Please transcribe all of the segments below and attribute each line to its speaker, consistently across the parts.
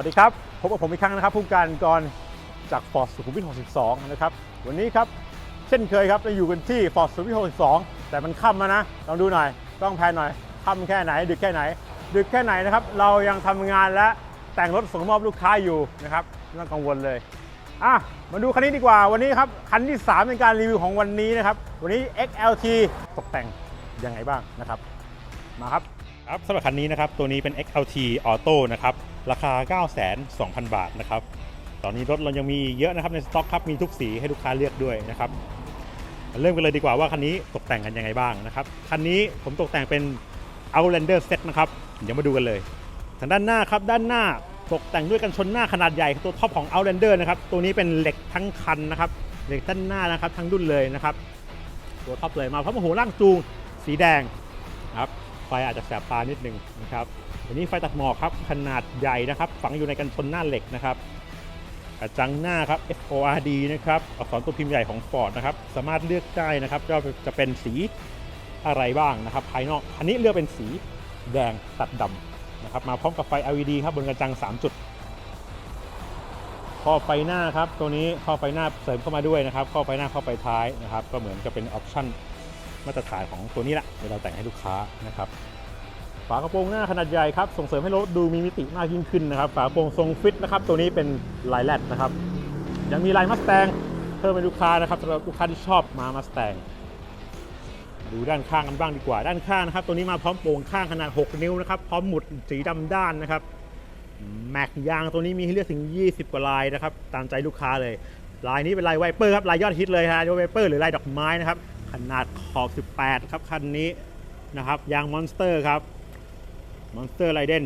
Speaker 1: วัสดีครับพบกับผมอีกครั้งนะครับผู้การกรจากฟอร์ดสุขุมวิท 62 นะครับ วันนี้ครับ เช่นเคยครับเราอยู่กันที่ฟอร์ดสุขุมวิท 62 แต่มันค่ำแล้วนะลองดูหน่อยต้องแพนหน่อยค่ำแค่ไหน ดึกแค่ไหน ดึกแค่ไหนนะครับ เรายังทำงานและแต่งรถส่งมอบลูกค้าอยู่นะครับไม่ต้องกังวลเลยอะมาดูคันนี้ดีกว่าวันนี้ครับคันที่ 3 ในการรีวิวของวันนี้นะครับ วันนี้ XLT ตกแต่งยังไงบ้างนะครับ มาครับครับสำหรับคันนี้นะครับตัวนี้เป็น XLT Auto นะครับ ราคา9,200 บาทนะครับ ตอนนี้รถเรายังมีเยอะนะครับในสต็อกครับ มีทุกสีให้ลูกค้าเลือกด้วยนะครับ เริ่มกันเลยดีกว่าว่าคันนี้ตกแต่งกันยังไงบ้างนะครับ คันนี้ผมตกแต่งเป็น Outlander Set นะครับ เดี๋ยวมาดูกันเลย ทางด้านหน้าครับ ด้านหน้าตกแต่งด้วยกันชนหน้าขนาดใหญ่ตัวท็อปของ Outlander นะครับ ตัวนี้เป็นเหล็กทั้งคันนะครับ เหล็กด้านหน้านะครับทั้งรุ่นเลยนะครับ ตัวท็อปเลยมาพร้อมหัวล่างจูงสีแดงครับ ฟอาจจะแสบตานิดนึงนะครับอันนี้ไฟตัดหมอกครับขนาดใหญ่นะครับ ฝังอยู่ในกันชนหน้าเหล็กนะครับกระจังหน้าครับ FORD นะครับอักษรตัวพิมพ์ใหญ่ของ Ford นะครับ สามารถเลือกได้นะครับว่าจะเป็นสีอะไรบ้างนะครับ ภายนอก อันนี้เลือกเป็นสีแดงตัดดำนะครับ มาพร้อมกับไฟ LED ครับบนกระจัง 3 จุด ข้อไฟหน้าครับ ตัวนี้ข้อไฟหน้าเสริมเข้ามาด้วยนะครับ ข้อไฟหน้าข้อไฟท้ายนะครับ ก็เหมือนกับเป็นออปชั่น มาตรฐานของตัวนี้แหละเวเราแต่งให้ลูกค้านะครับฝากระโปรงหน้าขนาดใหญ่ครับส่งเสริมให้รถดูมีมิติมากยิ่งขึ้นนะครับฝากระโปรงทรงฟิตนะครับตัวนี้เป็นลายแรดนะครับยังมีลายมัสแตงเพิ่มเป็นลูกค้านะครับสำหรับลูกค้าที่ชอบมามัสแตงดูด้านข้างกันบ้างดีกว่าด้านข้างนะครับตัวนี้มาพร้อมโปร่งข้างขนาด 6 นิ้วนะครับพร้อมหมุดสีดำด้านนะครับแม็กยางตัวนี้มีให้เลือกถึง 20 กว่าลายนะครับตามใจลูกค้าเลย ลายนี้เป็นลายไวเปอร์ครับลายยอดฮิตเลยฮะไวเปอร์หรือลายดอกไม้นะครับ ขนาดขอบ 18 ครับคันนี้นะครับยางมอนสเตอร์ครับมอนสเตอร์ไรเดน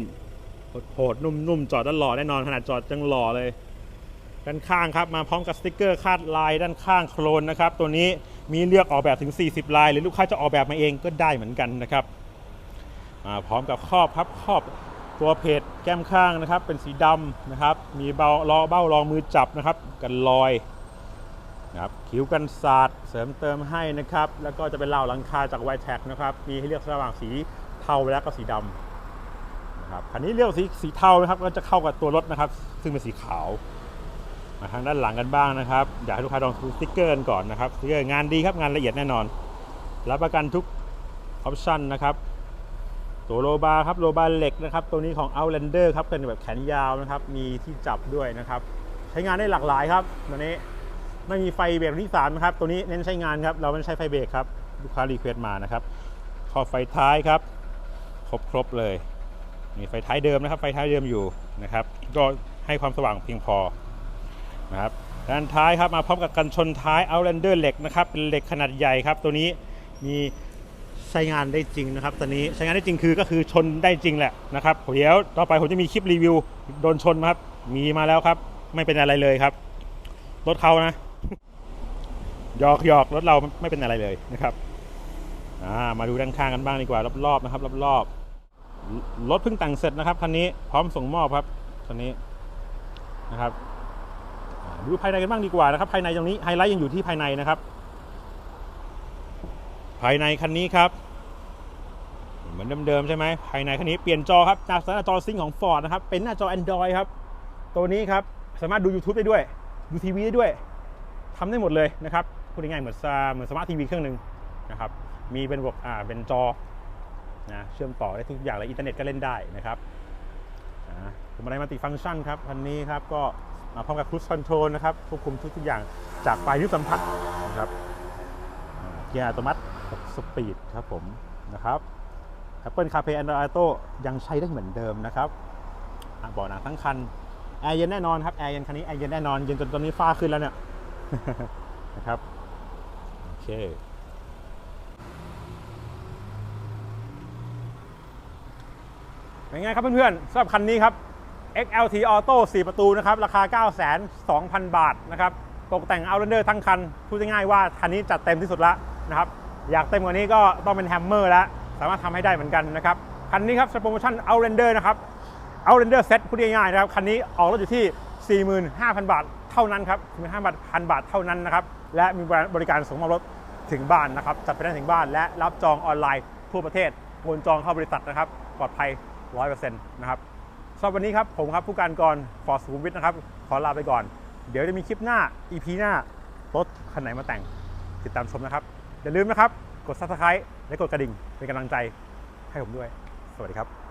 Speaker 1: โหดๆนุ่มๆ จอดด้านหล่อแน่นอนขนาดจอดจังหล่อเลย ด้านข้างครับมาพร้อมกับสติกเกอร์คาดลายด้านข้างโครนนะครับ ตัวนี้มีเลือกออกแบบถึง 40 ลาย หรือลูกค้าจะออกแบบมาเองก็ได้เหมือนกันนะครับมาพร้อมกับครอบครับครอบตัวเพจแก้มข้างนะครับ เป็นสีดำนะครับ มีเบาล้อเบ้ารองมือจับนะครับ กันลอย นะครับคิ้วกันศาสตร์เสริมเติมให้นะครับ แล้วก็จะเป็นเหล่าหลังคาจากไวแท็กนะครับ มีให้เลือกระหว่างสีเทาและก็สีดำนะครับคันนี้เรียกสีสีเทานะครับก็จะเข้ากับตัวรถนะครับ ซึ่งเป็นสีขาว มาทางด้านหลังกันบ้างนะครับ อยากให้ลูกค้าลองดูสติ๊กเกอร์ก่อนนะครับสติ๊กเกอร์งานดีครับงานละเอียดแน่นอน รับประกันทุกออปชั่นนะครับตัวโลบาครับโลบาเหล็กนะครับ ตัวนี้ของ Outlander ครับเป็นแบบแขนยาวนะครับ มีที่จับด้วยนะครับ ใช้งานได้หลากหลายครับตัวนี้ ไม่มีไฟเบรกที่สามนะครับ ตัวนี้เน้นใช้งานครับ เราไม่ใช้ไฟเบรกครับ ลูกค้ารีเควสต์มานะครับข้อไฟท้ายครับ ครบครบเลย มีไฟท้ายเดิมนะครับ ไฟท้ายเดิมอยู่นะครับ ก็ให้ความสว่างเพียงพอนะครับด้านท้ายครับ มาพร้อมกับกันชนท้าย Outlander เหล็กนะครับ เป็นเหล็กขนาดใหญ่ครับ ตัวนี้มีใช้งานได้จริงนะครับ ตัวนี้ใช้งานได้จริงคือก็คือชนได้จริงแหละนะครับเดี๋ยวต่อไปผมจะมีคลิปรีวิวโดนชนครับ มีมาแล้วครับ ไม่เป็นอะไรเลยครับรถเขานะ หยอกหยอกรถเราไม่เป็นอะไรเลยนะครับอ่ามาดูด้านข้างกันบ้างดีกว่ารอบๆนะครับรอบๆรถเพิ่งแต่งเสร็จนะครับคันนี้พร้อมส่งมอบครับคันนี้นะครับอ่าดูภายในกันบ้างดีกว่านะครับ ภายในตรงนี้ไฮไลท์ยังอยู่ที่ภายในนะครับ ภายในคันนี้ครับ เหมือนเดิมๆใช่ไหมภายในคันนี้เปลี่ยนจอครับจากหน้าจอซิงของ Ford นะครับเป็นหน้าจอ Android ครับ ตัวนี้ครับสามารถดู YouTube ได้ด้วย ดูทีวีได้ด้วย ทำได้หมดเลยนะครับพูดง่ายๆเหมือนเหมือนสมาร์ททีวีเครื่องหนึ่งนะครับมีเป็นระบบอ่าเป็นจอนะเชื่อมต่อได้ทุกอย่างเลยอินเทอร์เน็ตก็เล่นได้นะครับผมอะไรมัลติฟังก์ชันครับคันนี้ครับก็มาพร้อมกับครู e คอนโทรลนะครับควบคุมทุกๆอย่างจากปลายนิ้วสัมผัสนะครับเกียร์อัตโนมัติสปีดครับผมนะครับ Apple CarPlay Android Auto ยังใช้ได้เหมือนเดิมนะครับอ่าเบาะหนังทั้งคันแอร์เย็นแน่นอนครับแอร์เย็นคันนี้แอร์เย็นแน่นอนเย็นจนตอนนี้ฟ้าขึ้นแล้วเนี่ย นะครับ โอเคเป็นไงครับเพื่อนๆสำหรับคันนี้ครับ XLT Auto 4 ประตูนะครับ ราคา9,200,000 บาทนะครับ ตกแต่ง Outlander ทั้งคัน พูดง่ายๆว่า คันนี้จัดเต็มที่สุดล้วนะครับ อยากเต็มกว่านี้ก็ต้องเป็นแฮมเมอร์แล้วสามารถทำให้ได้เหมือนกันนะครับ คันนี้ครับสโปรโมชั่น Outlander นะครับ Outlander Set พูดง่ายๆนะครับ คันนี้ออกรถอยู่ที่ 45,000 บาท เท่านั้นครับ45,000บาทพันบาทเท่านั้นนะครับ และมีบริการส่งมอบรถถึงบ้านนะครับ จัดไปได้ถึงบ้าน และรับจองออนไลน์ทั่วประเทศโอนจองเข้าบริษัทนะครับ ปลอดภัย 100%นะครับสำหรับวันนี้ครับ ผมครับผู้การกรฟอร์สุขุมวิทนะครับ ขอลาไปก่อน เดี๋ยวจะมีคลิปหน้า EP หน้ารถคันไหนมาแต่ง ติดตามชมนะครับ อย่าลืมนะครับ กด subscribe และกดกระดิ่งเป็นกำลังใจให้ผมด้วย สวัสดีครับ